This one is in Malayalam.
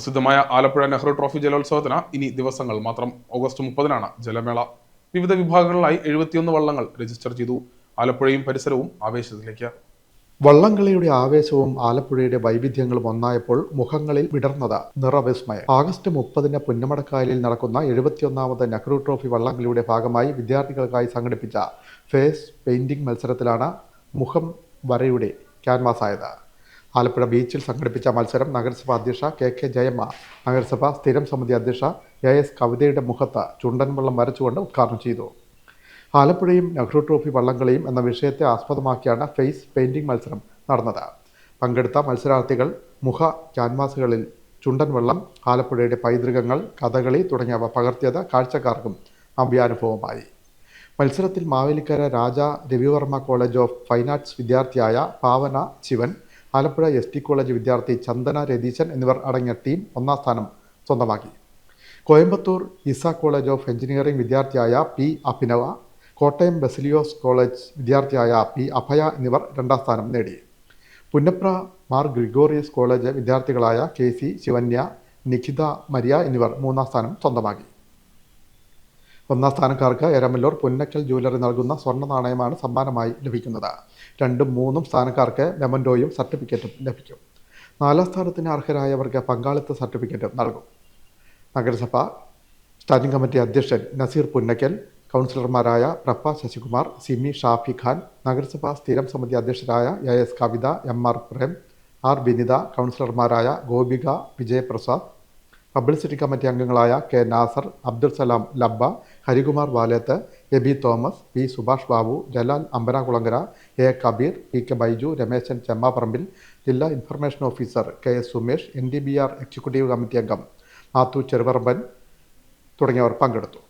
പ്രസിദ്ധമായ ആലപ്പുഴ നെഹ്റു ട്രോഫി ജലോത്സവത്തിന് ഇനി ദിവസങ്ങൾ മാത്രം ഓഗസ്റ്റ് മുപ്പതിനാണ് ജലമേള. വിവിധ വിഭാഗങ്ങളിലായി എഴുപത്തിയൊന്ന് വള്ളങ്ങൾ രജിസ്റ്റർ ചെയ്തു. ആലപ്പുഴയും പരിസരവും ആവേശത്തിലേക്ക്. വള്ളംകളിയുടെ ആവേശവും ആലപ്പുഴയുടെ വൈവിധ്യങ്ങളും ഒന്നായപ്പോൾ മുഖങ്ങളിൽ വിടർന്നത് നിറവിസ്മയം. ആഗസ്റ്റ് മുപ്പതിന് പുന്നമടക്കായലിൽ നടക്കുന്ന എഴുപത്തിയൊന്നാമത് നെഹ്റു ട്രോഫി വള്ളംകളിയുടെ ഭാഗമായി വിദ്യാർത്ഥികൾക്കായി സംഘടിപ്പിച്ച ഫേസ് പെയിന്റിംഗ് മത്സരത്തിലാണ് മുഖം വരയുടെ ക്യാൻവാസായത്. ആലപ്പുഴ ബീച്ചിൽ സംഘടിപ്പിച്ച മത്സരം നഗരസഭാ അധ്യക്ഷ കെ കെ ജയമ്മ നഗരസഭാ സ്ഥിരം സമിതി അധ്യക്ഷ എ എസ് കവിതയുടെ മുഖത്ത് ചുണ്ടൻ വെള്ളം വരച്ചുകൊണ്ട് ഉദ്ഘാടനം ചെയ്തു. ആലപ്പുഴയും നെഹ്റു ട്രോഫി വള്ളംകളിയും എന്ന വിഷയത്തെ ആസ്പദമാക്കിയാണ് ഫേസ് പെയിന്റിംഗ് മത്സരം നടന്നത്. പങ്കെടുത്ത മത്സരാർത്ഥികൾ മുഖ ക്യാൻവാസുകളിൽ ചുണ്ടൻ വെള്ളം ആലപ്പുഴയുടെ പൈതൃകങ്ങൾ കഥകളി തുടങ്ങിയവ പകർത്തിയത് കാഴ്ചക്കാർക്കും അവ്യാനുഭവമായി. മത്സരത്തിൽ Mavelikara Raja Ravivarma college of fine arts വിദ്യാർത്ഥിയായ Pavana Shivan Alappuzha S T college വിദ്യാർത്ഥി ചന്ദന രതീശൻ എന്നിവർ അടങ്ങിയ ടീം ഒന്നാം സ്ഥാനം സ്വന്തമാക്കി. Coimbatore Isa college of engineering വിദ്യാർത്ഥിയായ പി അഭിനവ കോട്ടയം ബെസിലിയോസ് കോളേജ് വിദ്യാർത്ഥിയായ പി അഭയ എന്നിവർ രണ്ടാം സ്ഥാനം നേടി. Punnapra Mar Gregorios college വിദ്യാർത്ഥികളായ K C Shivanya Nikhitha Maria എന്നിവർ മൂന്നാം സ്ഥാനം സ്വന്തമാക്കി. ഒന്നാം സ്ഥാനക്കാർക്ക് എരമല്ലൂർ പുന്നക്കൽ ജ്വല്ലറി നൽകുന്ന സ്വർണ നാണയമാണ് സമ്മാനമായി ലഭിക്കുന്നത്. രണ്ടും മൂന്നും സ്ഥാനക്കാർക്ക് മെമന്റോയും സർട്ടിഫിക്കറ്റും ലഭിക്കും. നാലാം സ്ഥാനത്തിന് അർഹരായവർക്ക് പങ്കാളിത്ത സർട്ടിഫിക്കറ്റ് നൽകും. നഗരസഭ സ്റ്റാൻഡിംഗ് കമ്മിറ്റി അധ്യക്ഷൻ നസീർ പുന്നക്കൽ കൗൺസിലർമാരായ പ്രപ്പ ശശികുമാർ സിമി ഷാഫി ഖാൻ നഗരസഭാ സ്ഥിരം സമിതി അധ്യക്ഷരായ A S Kavitha M R Prem R Vinitha കൗൺസിലർമാരായ ഗോപിക വിജയപ്രസാദ് പബ്ലിസിറ്റി കമ്മിറ്റി അംഗങ്ങളായ K Nasar Abdul Salam Labba Harikumar Valeth Abi Thomas P Subhash Babu Jalal Ambarakulangara A Kabeer P K Baiju Rameshan Chemmaparambil ജില്ലാ information officer K S Sumesh N D B R executive committee അംഗം മാത്തു ചെറുപറമ്പൻ തുടങ്ങിയവർ പങ്കെടുത്തു.